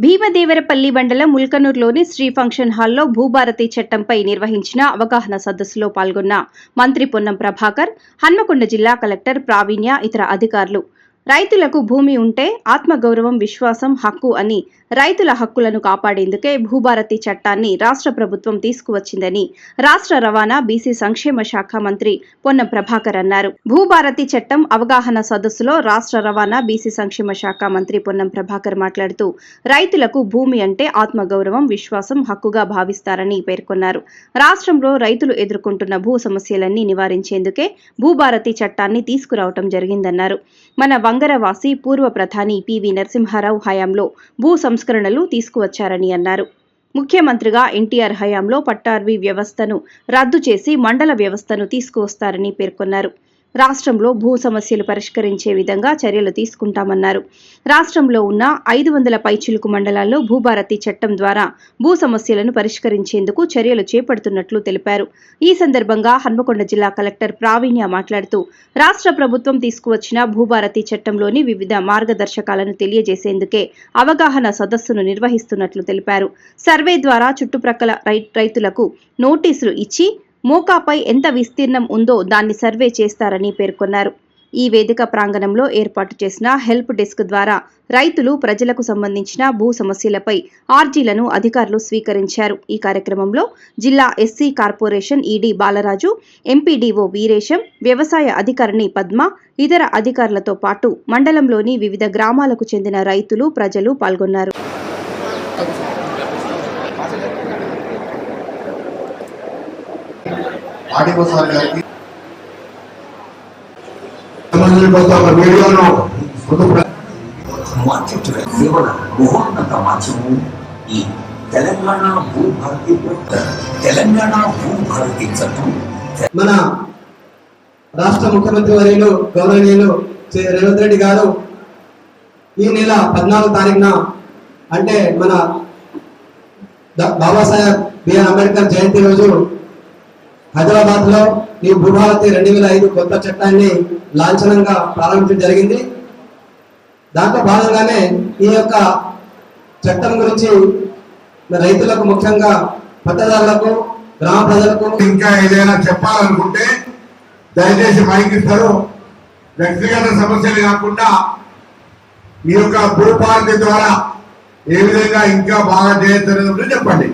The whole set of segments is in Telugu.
భీమదేవరపల్లి మండలం ముల్కనూరులోని శ్రీ ఫంక్షన్ హాల్లో భూభారతి చట్టంపై నిర్వహించిన అవగాహన సదస్సులో పాల్గొన్న మంత్రి పొన్నం ప్రభాకర్ హన్మకొండ జిల్లా కలెక్టర్ ప్రావీణ్య ఇతర అధికారులు రైతులకు భూమి ఉంటే ఆత్మగౌరవం విశ్వాసం హక్కు అని రైతుల హక్కులను కాపాడేందుకే భూభారతి చట్టాన్ని రాష్ట్ర ప్రభుత్వం తీసుకువచ్చిందని రాష్ట్ర రవాణా బీసీ సంక్షేమ శాఖ మంత్రి పొన్నం ప్రభాకర్ అన్నారు. భూభారతి చట్టం అవగాహన సదస్సులో రాష్ట్ర రవాణా బీసీ సంక్షేమ శాఖ మంత్రి పొన్నం ప్రభాకర్ మాట్లాడుతూ రైతులకు భూమి అంటే ఆత్మగౌరవం విశ్వాసం హక్కుగా భావిస్తారని పేర్కొన్నారు. రాష్ట్రంలో రైతులు ఎదుర్కొంటున్న భూ సమస్యలన్నీ నివారించేందుకే భూభారతి చట్టాన్ని తీసుకురావటం జరిగిందన్నారు. మన వంగరవాసి పూర్వ ప్రధాని పివి నరసింహారావు హయాంలో భూ సంస్కరణలు తీసుకువచ్చారని అన్నారు. ముఖ్యమంత్రిగా ఎన్టీఆర్ హయాంలో పట్టార్వి వ్యవస్థను రద్దు చేసి మండల వ్యవస్థను తీసుకువస్తారని పేర్కొన్నారు. రాష్ట్రంలో భూ సమస్యలు పరిష్కరించే విధంగా చర్యలు తీసుకుంటామన్నారు. రాష్ట్రంలో ఉన్న ఐదు వందల పైచిలుకు మండలాల్లో భూభారతి చట్టం ద్వారా భూ సమస్యలను పరిష్కరించేందుకు చర్యలు చేపడుతున్నట్లు తెలిపారు. ఈ సందర్భంగా హన్మకొండ జిల్లా కలెక్టర్ ప్రావీణ్య మాట్లాడుతూ రాష్ట్ర ప్రభుత్వం తీసుకువచ్చిన భూభారతి చట్టంలోని వివిధ మార్గదర్శకాలను తెలియజేసేందుకే అవగాహన సదస్సును నిర్వహిస్తున్నట్లు తెలిపారు. సర్వే ద్వారా చుట్టుప్రక్కల రై- రైతులకు నోటీసులు ఇచ్చి మోకాపై ఎంత విస్తీర్ణం ఉందో దాన్ని సర్వే చేస్తారని పేర్కొన్నారు. ఈ వేదిక ప్రాంగణంలో ఏర్పాటు చేసిన హెల్ప్ డెస్క్ ద్వారా రైతులు ప్రజలకు సంబంధించిన భూ సమస్యలపై ఆర్జీలను అధికారులు స్వీకరించారు. ఈ కార్యక్రమంలో జిల్లా SC corporation ED Balaraju MPDO Veeresham వ్యవసాయ అధికారిణి పద్మ ఇతర అధికారులతో పాటు మండలంలోని వివిధ గ్రామాలకు చెందిన రైతులు ప్రజలు పాల్గొన్నారు. ఆర్డీఓ సార్ గారికి సంబంధించిన కొంత మహోన్నత మాధ్యమం ఈ తెలంగాణ భూభారతి తెలంగాణ భూభారతి చట్టం మన రాష్ట్ర ముఖ్యమంత్రి వర్యులు గౌరవనీయులు రేవంత్ రెడ్డి గారు ఈ నెల పద్నాలుగు తారీఖున అంటే మన బాబాసాహెబ్ బిఆర్ అంబేద్కర్ జయంతి రోజు హైదరాబాద్లో ఈ భూభారతి రెండు వేల ఐదు కొత్త చట్టాన్ని లాంఛనంగా ప్రారంభించడం జరిగింది. దాంట్లో భాగంగానే ఈ యొక్క చట్టం గురించి రైతులకు ముఖ్యంగా పట్టదారులకు గ్రామ ప్రజలకు ఇంకా ఏదైనా చెప్పాలనుకుంటే దయచేసి పైకిస్తారు వ్యక్తిగత సమస్యలు కాకుండా ఈ యొక్క భూపాలన ద్వారా ఏ విధంగా ఇంకా బాగా చేయొచ్చు చెప్పండి.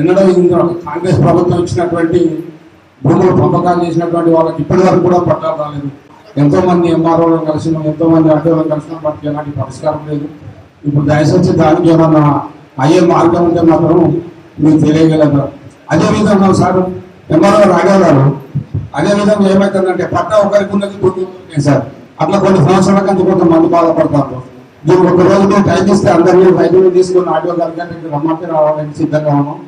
ఎన్నడో ఇందులో కాంగ్రెస్ ప్రభుత్వం ఇచ్చినటువంటి భూములు పంపకాలు చేసినటువంటి వాళ్ళకి ఇప్పటి వరకు కూడా పట్టాలు రాలేదు. ఎంతో మంది ఎంఆర్ఓలను కలిసినాం ఎంతో మంది అడ్డోలను కలిసినాం వాటికి ఎలాంటి పరిష్కారం లేదు. ఇప్పుడు దయచేసి దానికి ఏమన్నా అయ్యే మార్గం ఉంటే మాత్రం మీకు తెలియగలరు. అదేవిధంగా సార్ ఎంఆర్ఓ రాగలరు అదేవిధంగా ఏమవుతుందంటే పట్ట ఒకరికి ఉన్నది భూమి సార్ అట్లా కొన్ని సంవత్సరాల కంటే కొంతమంది బాధపడతారు. దీనికి ఒక రోజు మేము టైం ఇస్తే అందరినీ వైద్యులు తీసుకుని ఆడియో కలిగి రమ్మంటే రావాలని సిద్ధంగా ఉన్నాం.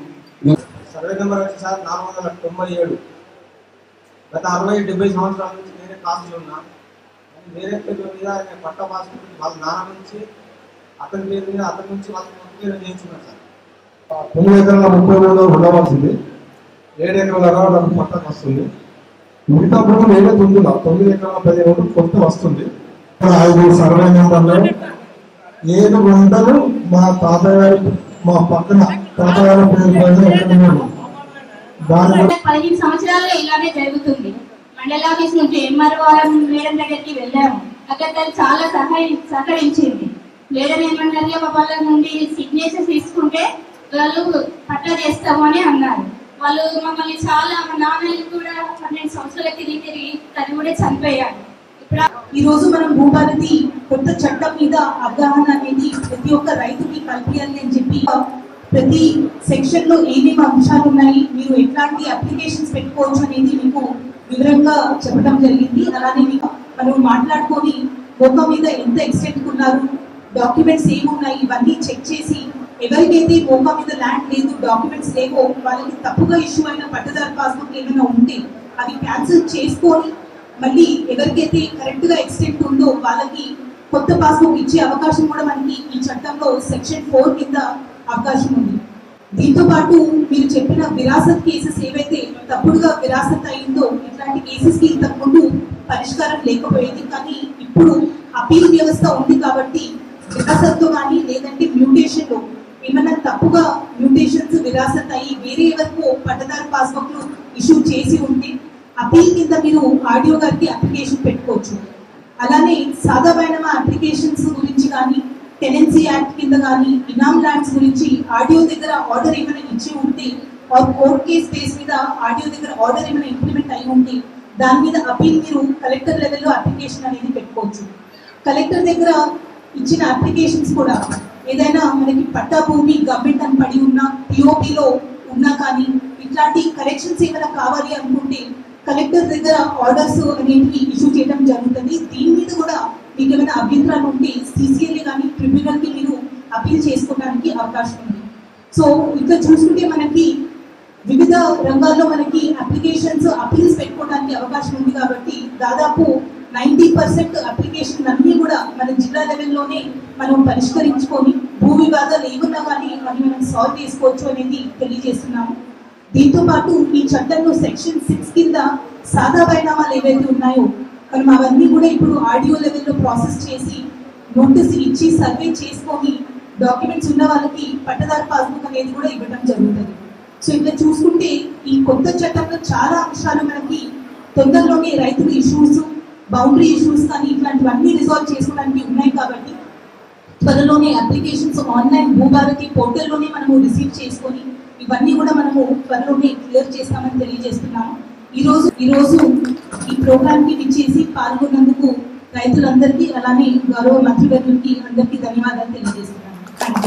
సర్వే నెంబర్ వచ్చి సార్ నాలుగు వందల తొంభై ఏడు. గత అరవై డెబ్బై సంవత్సరాల నుంచి నేనే కాస్ట్లో ఉన్నా వేరే పేరు మీద నేను పట్ట పాస్బుక్ వాళ్ళ నాన్న నుంచి అతని పేరు మీద అతని నుంచి వాళ్ళ పేరు చేయించున్నారు సార్. తొమ్మిది ఎకరాల ముప్పై మూడు ఉండవలసింది ఏడు ఎకరాల అరవై నాకు పట్టం వస్తుంది. మిగతా భూమి ఏదైతే ఉందో తొమ్మిది ఎకరాల పదిహేను కొత్త వస్తుంది. ఐదు సర్వే నెంబర్లో ఏడు గుంటలు మా తాతయ్య మా పక్కన పదిహేను సంవత్సరాల్లో ఇలానే జరుగుతుంది. మండల ఆఫీస్ నుంచి ఎంఆర్ఓ మేడం దగ్గరికి వెళ్ళాము. అక్కడ చాలా సహాయ సహకరించింది. మేడం ఏమన్నారు మా వాళ్ళ నుండి సిగ్నేచర్ తీసుకుంటే వాళ్ళు పట్టా చేస్తాము అని అన్నారు. వాళ్ళు మమ్మల్ని చాలా మా నాన్నలు కూడా పన్నెండు సంవత్సరాలు తిరిగి తిరిగి తను కూడా చనిపోయాడు. ఇప్పుడు ఈ రోజు మనం భూభారతి కొత్త చట్టం మీద అవగాహన అనేది ప్రతి ఒక్క రైతుకి కల్పించాలి అని చెప్పి ప్రతి సెక్షన్లో ఏమేమి అంశాలు ఉన్నాయి మీరు ఎట్లాంటి అప్లికేషన్స్ పెట్టుకోవచ్చు అనేది మీకు వివరంగా చెప్పడం జరిగింది. అలానే మీకు మనం మాట్లాడుకొని మోకా మీద ఎంత ఎక్స్టెంట్ ఉన్నారు డాక్యుమెంట్స్ ఏమున్నాయి ఇవన్నీ చెక్ చేసి ఎవరికైతే మోకా మీద ల్యాండ్ లేదు డాక్యుమెంట్స్ లేవో వాళ్ళకి తప్పుగా ఇష్యూ అయిన పట్టదారు పాస్బుక్ ఏమైనా ఉంటే అవి క్యాన్సిల్ చేసుకొని మళ్ళీ ఎవరికైతే కరెక్ట్గా ఎక్స్టెంట్ ఉందో వాళ్ళకి కొత్త పాస్బుక్ ఇచ్చే అవకాశం కూడా మనకి ఈ చట్టంలో సెక్షన్ ఫోర్ కింద అవకాశం ఉంది. దీంతో పాటు మీరు చెప్పిన విరాసత్ కేసెస్ ఏవైతే తప్పుడుగా విరాసత్ అయిందో ఇట్లాంటి కేసెస్కి ఇంతకుముందు పరిష్కారం లేకపోయేది. కానీ ఇప్పుడు అపీల్ వ్యవస్థ ఉంది కాబట్టి విరాసత్తో కానీ లేదంటే మ్యూటేషన్లో ఏమైనా తప్పుగా మ్యూటేషన్స్ విరాసత్ అయ్యి వేరే ఎవరికో పట్టదారు పాస్బుక్లు ఇష్యూ చేసి ఉంటే అపీల్ కింద మీరు ఆడియో గారికి అప్లికేషన్ పెట్టుకోవచ్చు. అలానే సాదా అప్లికేషన్స్ గురించి కానీ టెనెన్సీ యాక్ట్ కింద కానీ ఇనామ్ ల్యాండ్స్ గురించి ఆడియో దగ్గర ఆర్డర్ ఏమైనా ఇచ్చి ఉంటే కోర్ట్ కేస్ బేస్ మీద ఆడియో దగ్గర ఆర్డర్ ఏమైనా ఇంప్లిమెంట్ అయి ఉంటే దాని మీద అపీల్ మీరు కలెక్టర్ లెవెల్లో అప్లికేషన్ అనేది పెట్టుకోవచ్చు. కలెక్టర్ దగ్గర ఇచ్చిన అప్లికేషన్స్ కూడా ఏదైనా మనకి పట్టా భూమి గవర్నమెంట్ అని పడి ఉన్నా పిఓపిలో ఉన్నా కానీ ఇట్లాంటి కలెక్షన్స్ ఏమైనా కావాలి అనుకుంటే కలెక్టర్ దగ్గర ఆర్డర్స్ అనేటివి ఇష్యూ చేయడం జరుగుతుంది. దీని మీద కూడా మీకు ఏమైనా అభ్యంతరాలు ఉంటే సిసిఎల్ కానీ ట్రిబ్యునల్కి మీరు అపీల్ చేసుకోవడానికి అవకాశం ఉంది. సో ఇక్కడ చూసుకుంటే మనకి వివిధ రంగాల్లో మనకి అప్లికేషన్స్ అపీల్స్ పెట్టుకోవడానికి అవకాశం ఉంది కాబట్టి దాదాపు నైంటీ పర్సెంట్ అప్లికేషన్ అన్ని కూడా మన జిల్లా లెవెల్లోనే మనం పరిష్కరించుకొని భూ వివాదాలు ఏమున్నా కానీ అవి మనం సాల్వ్ చేసుకోవచ్చు అనేది తెలియజేస్తున్నాము. దీంతో పాటు ఈ చట్టంలో సెక్షన్ సిక్స్ కింద సాదా పరిణామాలు ఏవైతే ఉన్నాయో మనం అవన్నీ కూడా ఇప్పుడు ఆడియో లెవెల్లో ప్రాసెస్ చేసి నోటీస్ ఇచ్చి సర్వే చేసుకొని డాక్యుమెంట్స్ ఉన్న వాళ్ళకి పట్టదారు పాస్బుక్ అనేది కూడా ఇవ్వడం జరుగుతుంది. సో ఇట్లా చూసుకుంటే ఈ కొత్త చట్టంలో చాలా అంశాలు మనకి తొందరలోనే రైతుల ఇష్యూస్ బౌండరీ ఇష్యూస్ కానీ ఇట్లాంటివన్నీ రిజాల్వ్ చేసుకోవడానికి ఉన్నాయి కాబట్టి త్వరలోనే అప్లికేషన్స్ ఆన్లైన్ భూభారతి పోర్టల్లోనే మనము రిసీవ్ చేసుకొని ఇవన్నీ కూడా మనము త్వరలోనే క్లియర్ చేస్తామని తెలియజేస్తున్నాము. ఈ రోజు ఈ రోజు ఈ ప్రోగ్రామ్కి విచ్చేసి పాల్గొన్నందుకు రైతులందరికీ అలానే గౌరవ మంత్రివర్యులకి అందరికీ ధన్యవాదాలు తెలియజేస్తున్నాను.